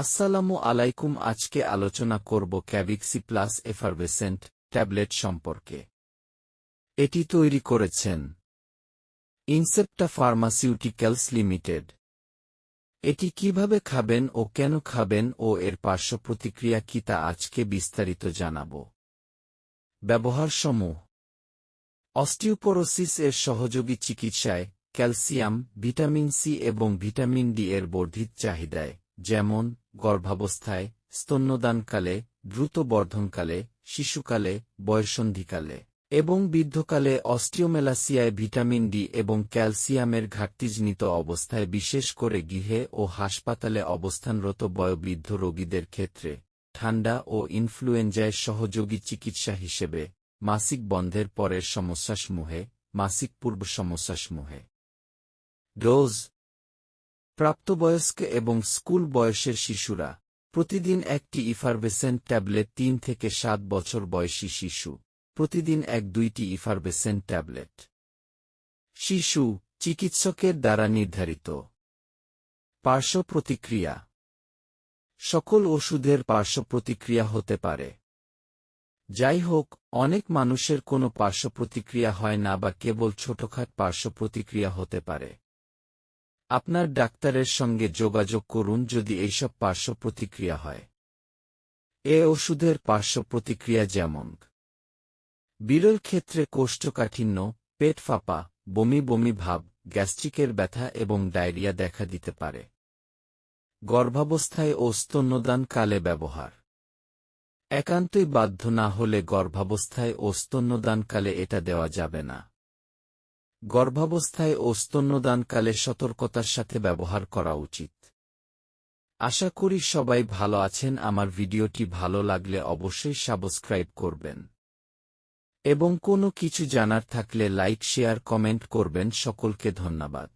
আসসালামু আলাইকুম, আজকে আলোচনা করব ক্যাভিক্সি প্লাস এফারভেসেন্ট ট্যাবলেট সম্পর্কে। এটি তৈরি করেছেন ইনসেপ্টা ফার্মাসিউটিক্যালস লিমিটেড। এটি কীভাবে খাবেন ও কেন খাবেন ও এর পার্শ্ব প্রতিক্রিয়া কি তা আজকে বিস্তারিত জানাব। ব্যবহার সমূহ অস্টিওপোরোসিস এর সহযোগী চিকিৎসায় ক্যালসিয়াম, ভিটামিন সি এবং ভিটামিন ডি এর বর্ধিত চাহিদায় যেমন, গর্ভাবস্থায়, স্তন্যদানকালে দ্রুত বর্ধনকালে শিশুকালে, বয়সন্ধিকালে, এবং বৃদ্ধকালে অস্টিওমেলাসিয়ায় ভিটামিন ডি এবং ক্যালসিয়ামের ঘাটতিজনিত অবস্থায় বিশেষ করে গৃহে ও হাসপাতালে অবস্থানরত বয়োবৃদ্ধ রোগীদের ক্ষেত্রে ঠান্ডা ও ইনফ্লুয়েঞ্জায় সহযোগী চিকিৎসা হিসেবে মাসিক বন্ধের পরের সমস্যাসমূহে, মাসিক পূর্ব সমস্যাসমূহে। ডোজ প্রাপ্তবয়স্ক এবং স্কুল বয়সের শিশুরা। প্রতিদিন একটি ইফারভেসেন্ট ট্যাবলেট তিন থেকে সাত বছর বয়সী শিশু। প্রতিদিন এক দুইটি ইফারভেসেন্ট ট্যাবলেট। শিশু, চিকিৎসকের দ্বারা নির্ধারিত। পার্শ্ব প্রতিক্রিয়া। সকল ওষুধের পার্শ্ব প্রতিক্রিয়া হতে পারে। যাই হোক, অনেক মানুষের কোনো পার্শ্ব প্রতিক্রিয়া হয় না বা কেবল ছোটখাট পার্শ্ব প্রতিক্রিয়া হতে পারে। আপনার ডাক্তারের সঙ্গে যোগাযোগ করুন যদি এইসব পার্শ্ব প্রতিক্রিয়া হয়। এ ওষুধের পার্শ্ব প্রতিক্রিয়া যেমন বিরল ক্ষেত্রে কোষ্ঠকাঠিন্য, পেট ফাঁপা, বমি বমি ভাব, গ্যাস্ট্রিকের ব্যথা এবং ডায়রিয়া দেখা দিতে পারে। গর্ভাবস্থায় ও স্তন্যদান কালে ব্যবহার। একান্তই বাধ্য না হলে গর্ভাবস্থায় ও স্তন্যদানকালে এটা দেওয়া যাবে না। গর্ভাবস্থায় ও স্তন্যদানকালে সতর্কতার সাথে ব্যবহার করা উচিত। আশা করি সবাই ভালো আছেন, আমার ভিডিওটি ভালো লাগলে অবশ্যই সাবস্ক্রাইব করবেন। এবং কোনো কিছু জানার থাকলে লাইক, শেয়ার, কমেন্ট করবেন, সকলকে ধন্যবাদ।